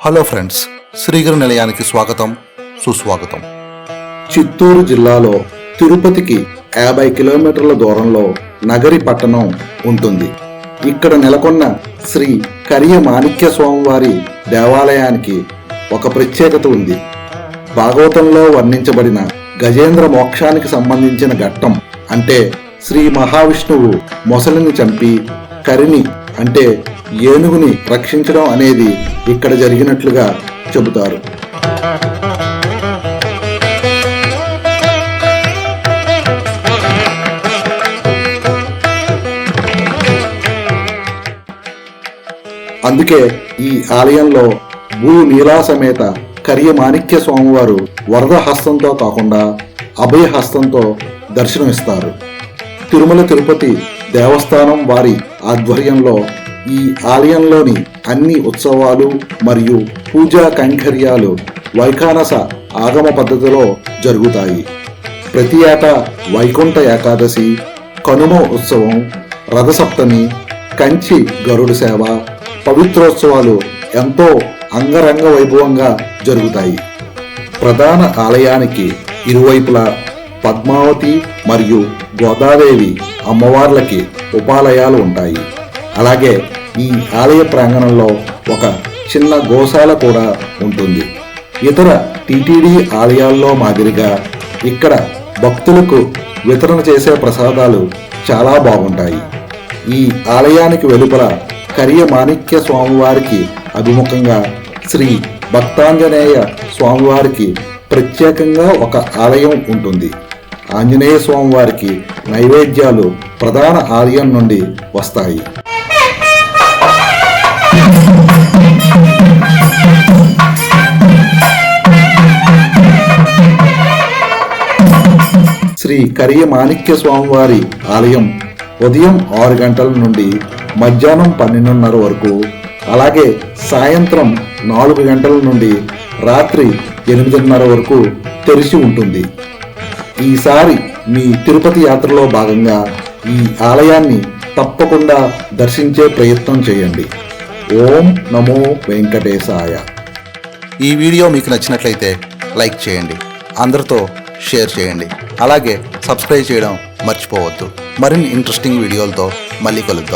Hello friends Srigiri నిలయానికి స్వాగతం సుస్వాగతం. చిత్తూరు జిల్లాలో తిరుపతికి యాభై కిలోమీటర్ల దూరంలో నగరి పట్టణం ఉంటుంది. ఇక్కడ నెలకొన్న శ్రీ కరియ మాణిక్య స్వామివారి దేవాలయానికి ఒక ప్రత్యేకత ఉంది. భాగవతంలో వర్ణించబడిన గజేంద్ర మోక్షానికి సంబంధించిన ఘట్టం అంటే శ్రీ మహావిష్ణువు మొసలిని చంపి కరిని అంటే ఏనుగుని రక్షించడం అనేది ఇక్కడ జరిగినట్లుగా చెబుతారు. అందుకే ఈ ఆలయంలో భూ నీలా సమేత కరియ మాణిక్య స్వామివారు వరద హస్తంతో కాకుండా అభయ హస్తంతో దర్శనమిస్తారు. తిరుమల తిరుపతి దేవస్థానం వారి ఆధ్వర్యంలో ఈ ఆలయంలోని అన్ని ఉత్సవాలు మరియు పూజా కైంకర్యాలు వైఖానస ఆగమ పద్ధతిలో జరుగుతాయి. ప్రతి ఏటా వైకుంఠ ఏకాదశి కనుమ ఉత్సవం రథసప్తమి కంచి గరుడు సేవ పవిత్రోత్సవాలు ఎంతో అంగరంగ వైభవంగా జరుగుతాయి. ప్రధాన ఆలయానికి ఇరువైపులా పద్మావతి మరియు గోదాదేవి అమ్మవార్లకి ఉపాలయాలు ఉంటాయి. అలాగే ఈ ఆలయ ప్రాంగణంలో ఒక చిన్న గోశాల కూడా ఉంటుంది. ఇతర టీటీడీ ఆలయాల్లో మాదిరిగా ఇక్కడ భక్తులకు వితరణ చేసే ప్రసాదాలు చాలా బాగుంటాయి. ఈ ఆలయానికి వెలుపల కరియ మాణిక్య స్వామివారికి అభిముఖంగా శ్రీ భక్తాంజనేయ స్వామివారికి ప్రత్యేకంగా ఒక ఆలయం ఉంటుంది. ఆంజనేయ స్వామివారికి నైవేద్యాలు ప్రధాన ఆలయం నుండి వస్తాయి. శ్రీ కరియ మాణిక్య స్వామివారి ఆలయం ఉదయం ఆరు గంటల నుండి మధ్యాహ్నం పన్నెండున్నర వరకు అలాగే సాయంత్రం నాలుగు గంటల నుండి రాత్రి ఎనిమిదిన్నర వరకు తెరిచి ఉంటుంది. ఈసారి మీ తిరుపతి యాత్రలో భాగంగా ఈ ఆలయాన్ని తప్పకుండా దర్శించే ప్రయత్నం చేయండి. ఓం నమో వెంకటేశాయ. ఈ వీడియో మీకు నచ్చినట్లయితే లైక్ చేయండి. అందరితో షేర్ చేయండి. అలాగే సబ్స్క్రైబ్ చేయడం మర్చిపోవద్దు. మరిన్ని ఇంట్రెస్టింగ్ వీడియోలతో మళ్ళీ కలుద్దాం.